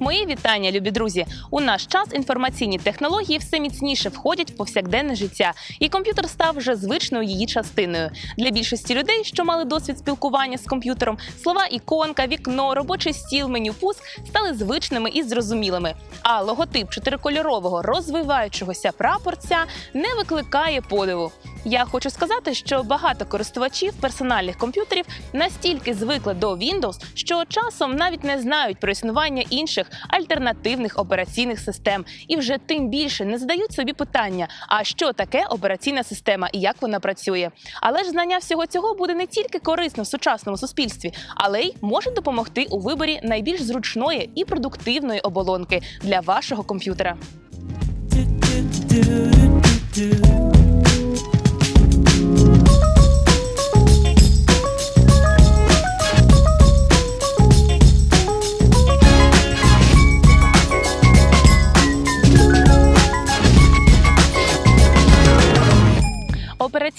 Мої вітання, любі друзі. У наш час інформаційні технології все міцніше входять в повсякденне життя, і комп'ютер став вже звичною її частиною. Для більшості людей, що мали досвід спілкування з комп'ютером, слова іконка, вікно, робочий стіл, меню пуск стали звичними і зрозумілими. А логотип чотирикольорового розвиваючогося прапорця не викликає подиву. Я хочу сказати, що багато користувачів персональних комп'ютерів настільки звикли до Windows, що часом навіть не знають про існування інших альтернативних операційних систем, і вже тим більше не задають собі питання: а що таке операційна система і як вона працює. Але ж знання всього цього буде не тільки корисно в сучасному суспільстві, але й може допомогти у виборі найбільш зручної і продуктивної оболонки для вашого комп'ютера.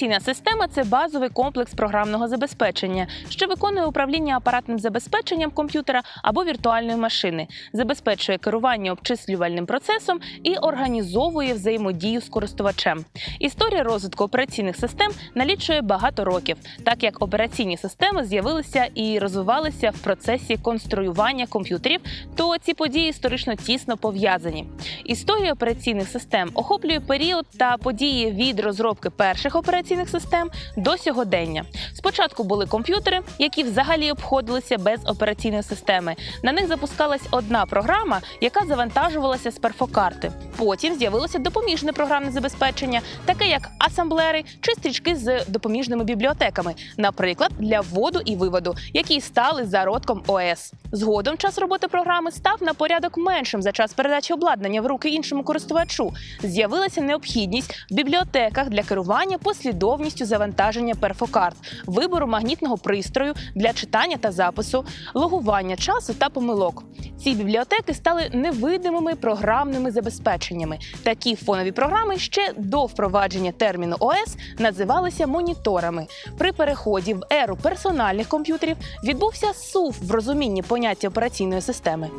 Операційна система це базовий комплекс програмного забезпечення, що виконує управління апаратним забезпеченням комп'ютера або віртуальної машини, забезпечує керування обчислювальним процесом і організовує взаємодію з користувачем. Історія розвитку операційних систем налічує багато років, так як операційні системи з'явилися і розвивалися в процесі конструювання комп'ютерів, то ці події історично тісно пов'язані. Історія операційних систем охоплює період та події від розробки перших операційних систем до сьогодення. Спочатку були комп'ютери, які взагалі обходилися без операційної системи. На них запускалась одна програма, яка завантажувалася з перфокарти. Потім з'явилося допоміжне програмне забезпечення, таке як асамблери чи стрічки з допоміжними бібліотеками, наприклад, для вводу і виводу, які стали зародком ОС. Згодом час роботи програми став на порядок меншим за час передачі обладнання в руки іншому користувачу. З'явилася необхідність в бібліотеках для керування послідовністю завантаження перфокарт, вибору магнітного пристрою для читання та запису, логування часу та помилок. Ці бібліотеки стали невидимими програмними забезпеченнями. Такі фонові програми ще до впровадження терміну ОС називалися моніторами. При переході в еру персональних комп'ютерів відбувся сув в розумінні поняття операційної системи.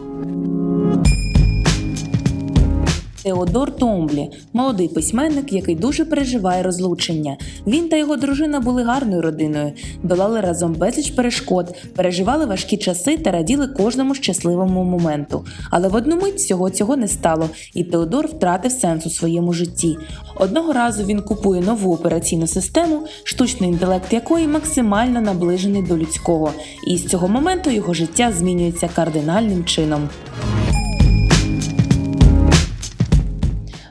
Теодор Томблі, молодий письменник, який дуже переживає розлучення. Він та його дружина були гарною родиною, долали разом безліч перешкод, переживали важкі часи та раділи кожному щасливому моменту. Але в одну мить всього цього не стало, і Теодор втратив сенс у своєму житті. Одного разу він купує нову операційну систему, штучний інтелект якої максимально наближений до людського. І з цього моменту його життя змінюється кардинальним чином.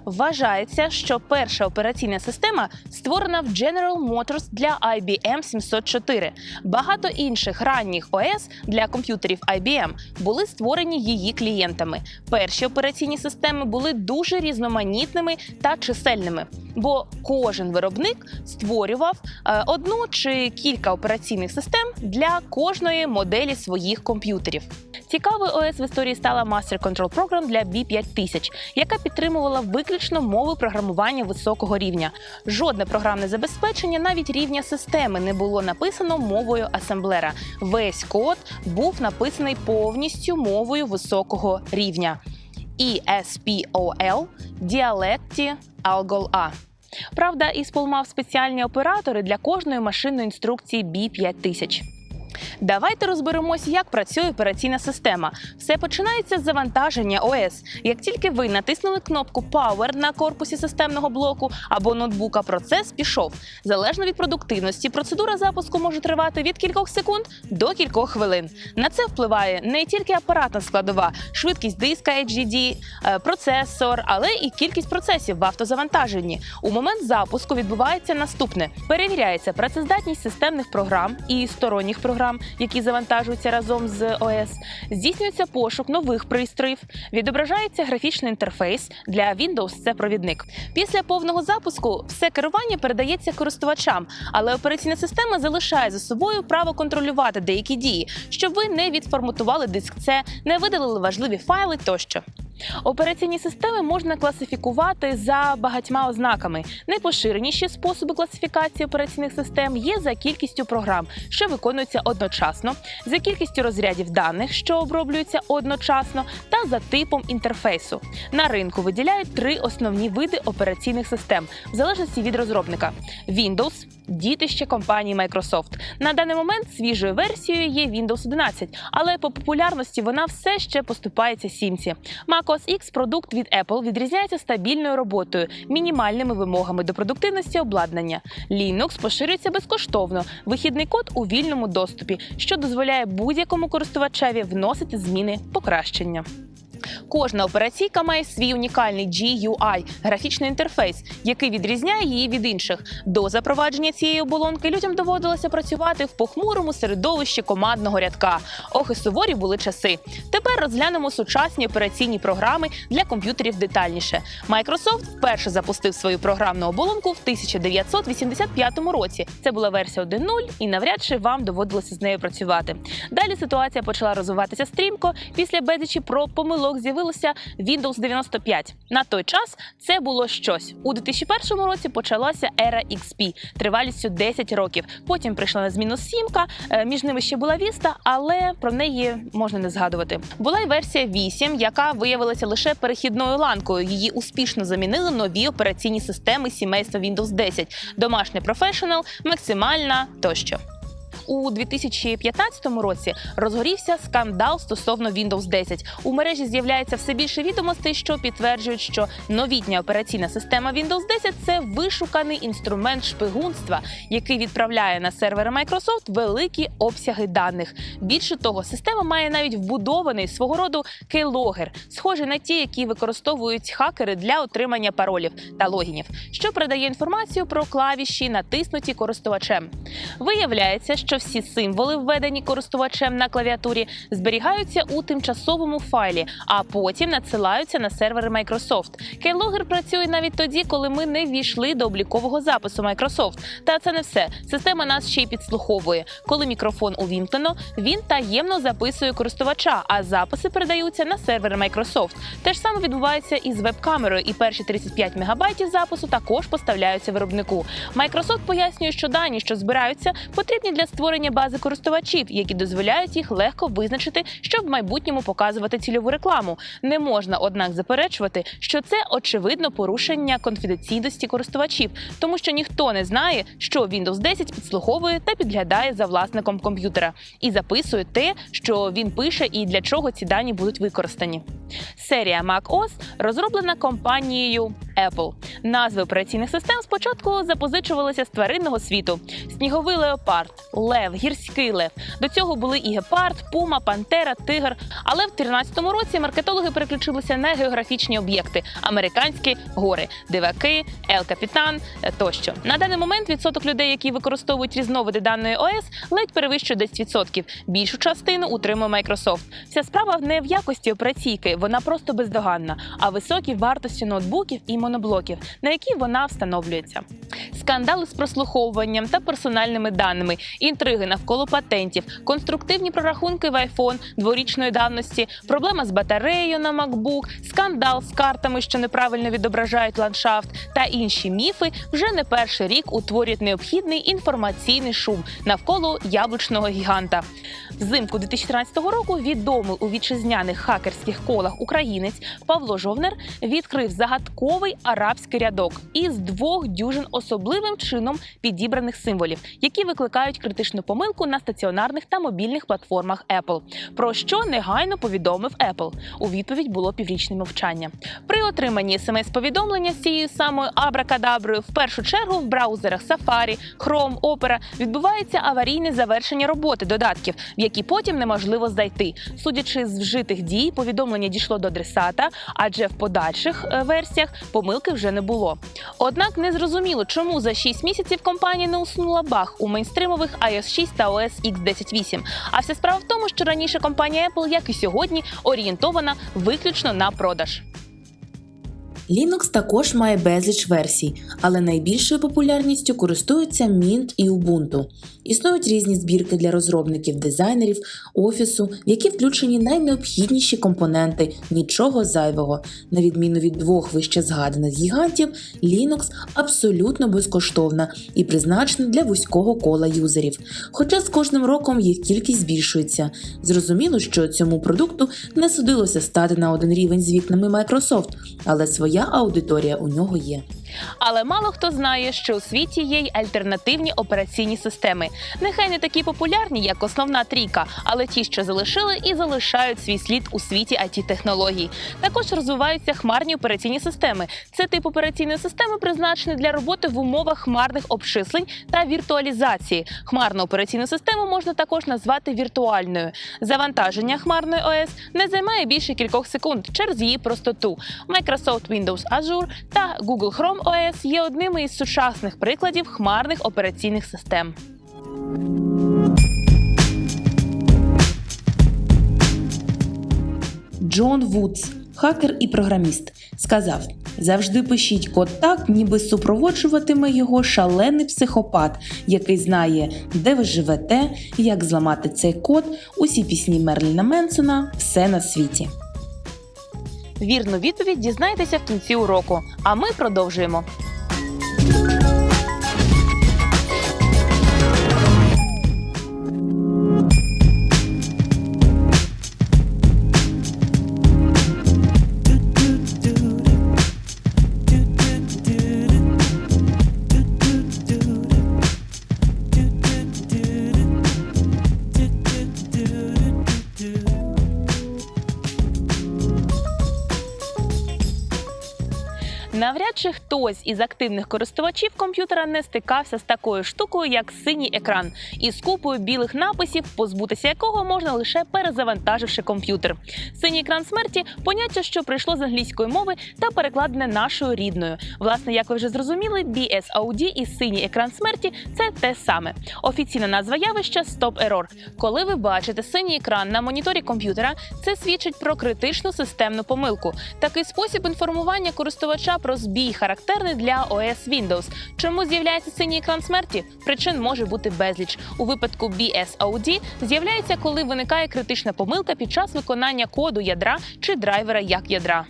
Вважається, що перша операційна система створена в General Motors для IBM 704. Багато інших ранніх ОС для комп'ютерів IBM були створені її клієнтами. Перші операційні системи були дуже різноманітними та чисельними, бо кожен виробник створював е, одну чи кілька операційних систем для кожної моделі своїх комп'ютерів. Цікавою ОС в історії стала Master Control Program для B5000, яка підтримувала виключно мови програмування високого рівня. Жодне програмне забезпечення, навіть рівня системи, не було написано мовою асемблера. Весь код був написаний повністю мовою високого рівня. ESPOL – діалекті Algol-A. Правда, Іспол мав спеціальні оператори для кожної машинної інструкції B5000. Давайте розберемось, як працює операційна система. Все починається з завантаження ОС. Як тільки ви натиснули кнопку Power на корпусі системного блоку або ноутбука, процес пішов. Залежно від продуктивності, процедура запуску може тривати від кількох секунд до кількох хвилин. На це впливає не тільки апаратна складова, швидкість диска HDD, е, процесор, але і кількість процесів в автозавантаженні. У момент запуску відбувається наступне: перевіряється працездатність системних програм і сторонніх програм, які завантажуються разом з ОС. Здійснюється пошук нових пристроїв, відображається графічний інтерфейс для Windows. Це провідник. Після повного запуску все керування передається користувачам, але операційна система залишає за собою право контролювати деякі дії, щоб ви не відформатували диск C, не видалили важливі файли тощо. Операційні системи можна класифікувати за багатьма ознаками. Найпоширеніші способи класифікації операційних систем є за кількістю програм, що виконуються одночасно, за кількістю розрядів даних, що оброблюються одночасно, та за типом інтерфейсу. На ринку виділяють три основні види операційних систем в залежності від розробника: Windows, дітище компанії Microsoft. На даний момент свіжою версією є Windows 11, але по популярності вона все ще поступається сімці. macOS X продукт від Apple відрізняється стабільною роботою, мінімальними вимогами до продуктивності обладнання. Linux поширюється безкоштовно, вихідний код у вільному доступі, що дозволяє будь-якому користувачеві вносити зміни покращення. Кожна операційка має свій унікальний GUI – графічний інтерфейс, який відрізняє її від інших. До запровадження цієї оболонки людям доводилося працювати в похмурому середовищі командного рядка. Ох, і суворі були часи. Тепер розглянемо сучасні операційні програми для комп'ютерів детальніше. Microsoft вперше запустив свою програмну оболонку в 1985 році. Це була версія 1.0, і навряд чи вам доводилося з нею працювати. Далі ситуація почала розвиватися стрімко. Після безлічі про помилок з'явилося Windows 95. На той час це було щось. У 2001 році почалася ера XP тривалістю 10 років. Потім прийшла на зміну сімка. е, Між ними ще була Vista, але про неї можна не згадувати. Була й версія 8, яка виявилася лише перехідною ланкою. Її успішно замінили нові операційні системи сімейства Windows 10, домашня Professional, максимальна тощо. У 2015 році розгорівся скандал стосовно Windows 10. У мережі з'являється все більше відомостей, що підтверджують, що новітня операційна система Windows 10 – це вишуканий інструмент шпигунства, який відправляє на сервери Microsoft великі обсяги даних. Більше того, система має навіть вбудований свого роду кейлогер, схожий на ті, які використовують хакери для отримання паролів та логінів, що передає інформацію про клавіші, натиснуті користувачем. Виявляється, що всі символи, введені користувачем на клавіатурі, зберігаються у тимчасовому файлі, а потім надсилаються на сервери Microsoft. Keylogger працює навіть тоді, коли ми не ввійшли до облікового запису Microsoft. Та це не все. Система нас ще й підслуховує. Коли мікрофон увімкнено, він таємно записує користувача, а записи передаються на сервери Microsoft. Те ж саме відбувається і з веб-камерою, і перші 35 мегабайтів запису також поставляються виробнику. Microsoft пояснює, що дані, що збираються, потрібні для створення бази користувачів, які дозволяють їх легко визначити, щоб в майбутньому показувати цільову рекламу. Не можна, однак, заперечувати, що це очевидно порушення конфіденційності користувачів, тому що ніхто не знає, що Windows 10 підслуховує та підглядає за власником комп'ютера і записує те, що він пише, і для чого ці дані будуть використані. Серія macOS розроблена компанією Apple. Назви операційних систем спочатку запозичувалися з тваринного світу: сніговий леопард, лев, гірський лев. До цього були і гепард, пума, пантера, тигр. Але в 2013 році маркетологи переключилися на географічні об'єкти: американські гори, диваки, Ел Капітан е, тощо. На даний момент відсоток людей, які використовують різновиди даної ОС, ледь перевищує 10%. Більшу частину утримує Microsoft. Вся справа не в якості операційки, вона просто бездоганна, а в високій вартості ноутбуків і моноблоків, на які вона встановлюється. Скандали з прослуховуванням та персональними даними, інтриги навколо патентів, конструктивні прорахунки в iPhone дворічної давності, проблема з батареєю на MacBook, скандал з картами, що неправильно відображають ландшафт, та інші міфи вже не перший рік утворюють необхідний інформаційний шум навколо яблучного гіганта. Взимку 2013 року відомий у вітчизняних хакерських колах українець Павло Жовнер відкрив загадковий арабський рядок із двох дюжин особливим чином підібраних символів, які викликають критичну помилку на стаціонарних та мобільних платформах Apple. Про що негайно повідомив Apple. У відповідь було піврічне мовчання. При отриманні смс-повідомлення з цією самою абракадаброю в першу чергу в браузерах Safari, Chrome, Opera відбувається аварійне завершення роботи додатків, в які потім неможливо зайти. Судячи з вжитих дій, повідомлення дійшло до адресата, адже в подальших е, версіях помилки вже не було. Однак не зрозуміло, чому за 6 місяців компанія не усунула баг у мейнстримових iOS 6 та OS X108. А вся справа в тому, що раніше компанія Apple, як і сьогодні, орієнтована виключно на продаж. Linux також має безліч версій, але найбільшою популярністю користуються Mint і Ubuntu. Існують різні збірки для розробників, дизайнерів, офісу, в які включені найнеобхідніші компоненти, нічого зайвого. На відміну від двох вище згаданих гігантів, Linux абсолютно безкоштовна і призначена для вузького кола юзерів. Хоча з кожним роком їх кількість збільшується. Зрозуміло, що цьому продукту не судилося стати на один рівень з вікнами Microsoft, але своя аудиторія у нього є. Але мало хто знає, що у світі є й альтернативні операційні системи. Нехай не такі популярні, як основна трійка, але ті, що залишили і залишають свій слід у світі it технологій. Також розвиваються хмарні операційні системи. Це тип операційної системи, призначений для роботи в умовах хмарних обчислень та віртуалізації. Хмарну операційну систему можна також назвати віртуальною. Завантаження хмарної ОС не займає більше кількох секунд через її простоту. Microsoft Windows Azure та Google Chrome OS є одними із сучасних прикладів хмарних операційних систем. Джон Вудс, хакер і програміст, сказав: завжди пишіть код так, ніби супроводжуватиме його шалений психопат, який знає, де ви живете, як зламати цей код, усі пісні Мерліна Менсона, все на світі. Вірну відповідь дізнаєтеся в кінці уроку. А ми продовжуємо. Чи хтось із активних користувачів комп'ютера не стикався з такою штукою, як синій екран, із купою білих написів, позбутися якого можна лише перезавантаживши комп'ютер. Синій екран смерті поняття, що прийшло з англійської мови та перекладене нашою рідною. Власне, як ви вже зрозуміли, BSOD і синій екран смерті це те саме. Офіційна назва явища Stop Error. Коли ви бачите синій екран на моніторі комп'ютера, це свідчить про критичну системну помилку. Такий спосіб інформування користувача про збій характерний для OS Windows. Чому з'являється синій екран смерті? Причин може бути безліч. У випадку BSOD з'являється, коли виникає критична помилка під час виконання коду ядра чи драйвера як ядра.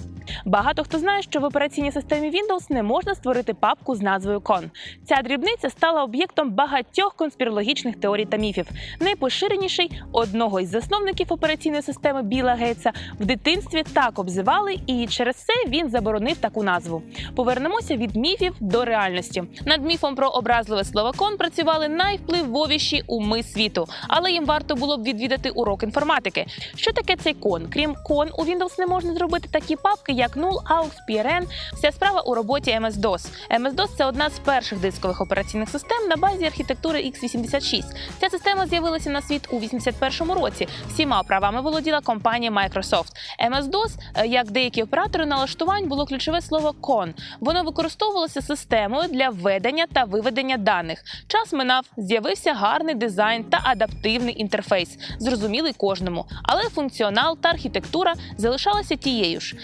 Багато хто знає, що в операційній системі Windows не можна створити папку з назвою Con. Ця дрібниця стала об'єктом багатьох конспірологічних теорій та міфів. Найпоширеніший одного із засновників операційної системи Біла Гейтса в дитинстві так обзивали, і через це він заборонив таку назву. Повернемося від міфів до реальності. Над міфом про образливе слово кон працювали найвпливовіші уми світу, але їм варто було б відвідати урок інформатики. Що таке цей кон? Крім кон, у Windows не можна зробити такі папки, як null, aux, prn. Вся справа у роботі MS-DOS. MS-DOS – це одна з перших дискових операційних систем на базі архітектури x86. Ця система з'явилася на світ у 81-му році. Всіма правами володіла компанія Microsoft. MS-DOS, е, як деякі оператори налаштувань, було ключове слово «con». Воно використовувалося системою для введення та виведення даних. Час минав, з'явився гарний дизайн та адаптивний інтерфейс, зрозумілий кожному. Але функціонал та архітектура залишалися тією ж.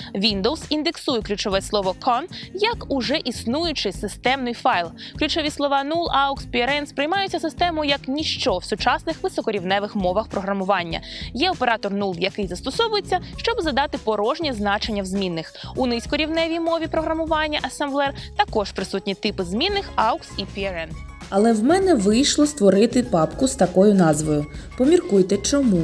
Windows індексує ключове слово con як уже існуючий системний файл. Ключові слова null, aux, prn сприймаються системою як ніщо в сучасних високорівневих мовах програмування. Є оператор null, який застосовується, щоб задати порожнє значення в змінних. У низькорівневій мові програмування асемблер також присутні типи змінних aux і prn. Але в мене вийшло створити папку з такою назвою. Поміркуйте, чому.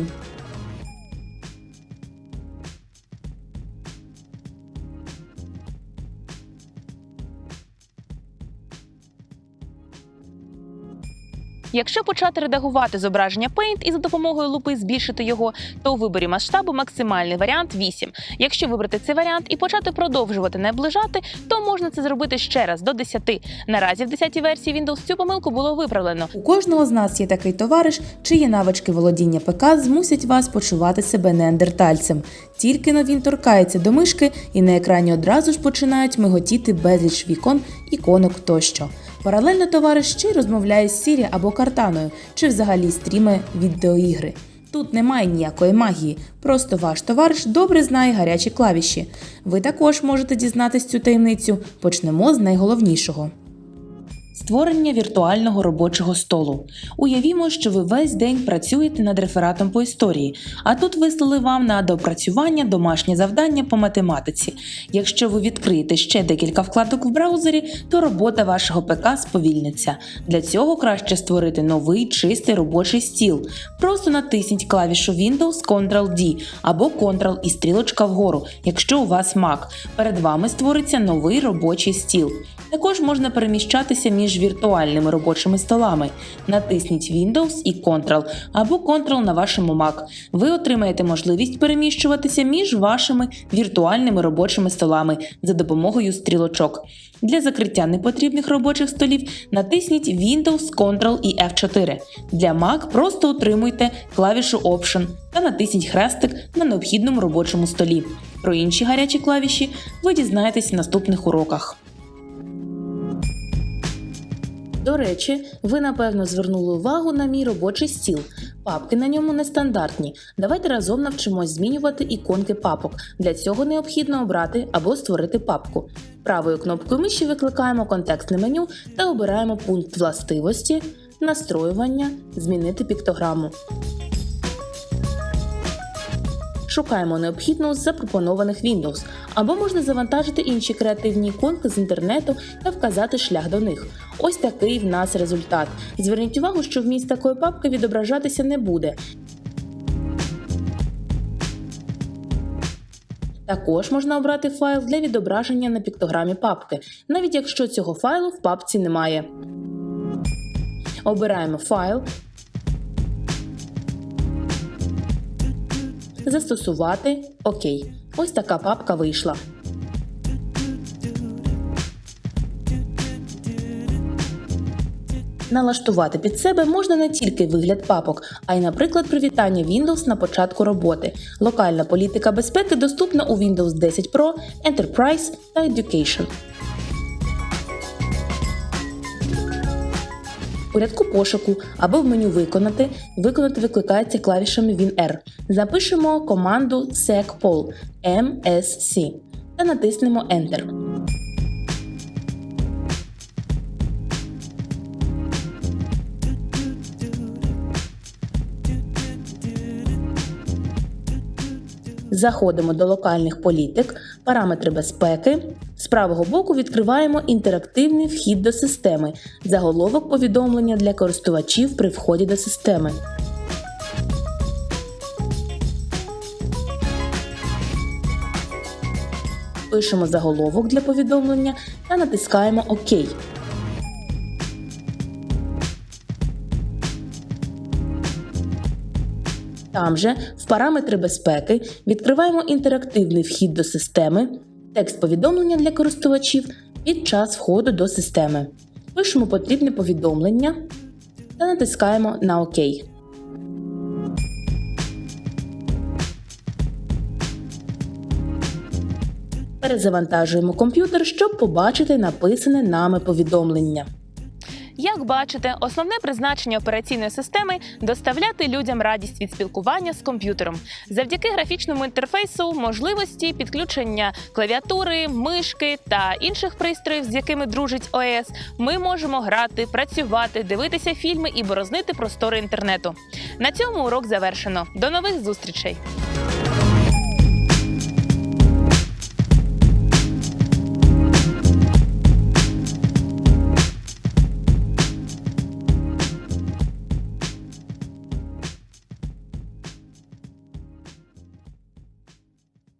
Якщо почати редагувати зображення Paint і за допомогою лупи збільшити його, то у виборі масштабу максимальний варіант 8. Якщо вибрати цей варіант і почати продовжувати наближати, то можна це зробити ще раз до 10. Наразі в 10-й версії Windows цю помилку було виправлено. У кожного з нас є такий товариш, чиї навички володіння ПК змусять вас почувати себе неандертальцем. Тільки но він торкається до мишки, і на екрані одразу ж починають миготіти безліч вікон, іконок тощо. Паралельно товариш ще й розмовляє з Сірі або Картаною, чи взагалі стріме відеоігри. Тут немає ніякої магії, просто ваш товариш добре знає гарячі клавіші. Ви також можете дізнатись цю таємницю. Почнемо з найголовнішого. Створення віртуального робочого столу. Уявімо, що ви весь день працюєте над рефератом по історії, а тут вислали вам на доопрацювання домашнє завдання по математиці. Якщо ви відкриєте ще декілька вкладок в браузері, то робота вашого ПК сповільниться. Для цього краще створити новий чистий робочий стіл. Просто натисніть клавішу Windows Ctrl-D або Ctrl і стрілочка вгору, якщо у вас Mac. Перед вами створиться новий робочий стіл. Також можна переміщатися між віртуальними робочими столами. Натисніть Windows і Ctrl або Ctrl на вашому Mac. Ви отримаєте можливість переміщуватися між вашими віртуальними робочими столами за допомогою стрілочок. Для закриття непотрібних робочих столів натисніть Windows, Ctrl і F4. Для Mac просто утримуйте клавішу Option та натисніть хрестик на необхідному робочому столі. Про інші гарячі клавіші ви дізнаєтесь в наступних уроках. До речі, ви напевно звернули увагу на мій робочий стіл. Папки на ньому нестандартні. Давайте разом навчимось змінювати іконки папок. Для цього необхідно обрати або створити папку. Правою кнопкою миші викликаємо контекстне меню та обираємо пункт властивості, настроювання, змінити піктограму. Шукаємо необхідну з запропонованих Windows, або можна завантажити інші креативні іконки з інтернету та вказати шлях до них. Ось такий в нас результат. Зверніть увагу, що вміст такої папки відображатися не буде. Також можна обрати файл для відображення на піктограмі папки, навіть якщо цього файлу в папці немає. Обираємо файл, Застосувати ОК. Ось така папка вийшла. Налаштувати під себе можна не тільки вигляд папок, а й, наприклад, привітання Windows на початку роботи. Локальна політика безпеки доступна у Windows 10 Pro, Enterprise та Education. У рядку пошуку або в меню Виконати виконати викликається клавішами WinR. Запишемо команду secpol MSC та натиснемо Enter. Заходимо до локальних політик, параметри безпеки. З правого боку відкриваємо інтерактивний вхід до системи, заголовок повідомлення для користувачів при вході до системи. Пишемо заголовок для повідомлення та натискаємо ОК. Там же, в параметри безпеки, відкриваємо інтерактивний вхід до системи, текст повідомлення для користувачів під час входу до системи. Пишемо потрібне повідомлення та натискаємо на ОК. Перезавантажуємо комп'ютер, щоб побачити написане нами повідомлення. Як бачите, основне призначення операційної системи доставляти людям радість від спілкування з комп'ютером. Завдяки графічному інтерфейсу, можливості підключення клавіатури, мишки та інших пристроїв, з якими дружить ОС, ми можемо грати, працювати, дивитися фільми і борознити простори інтернету. На цьому урок завершено. До нових зустрічей!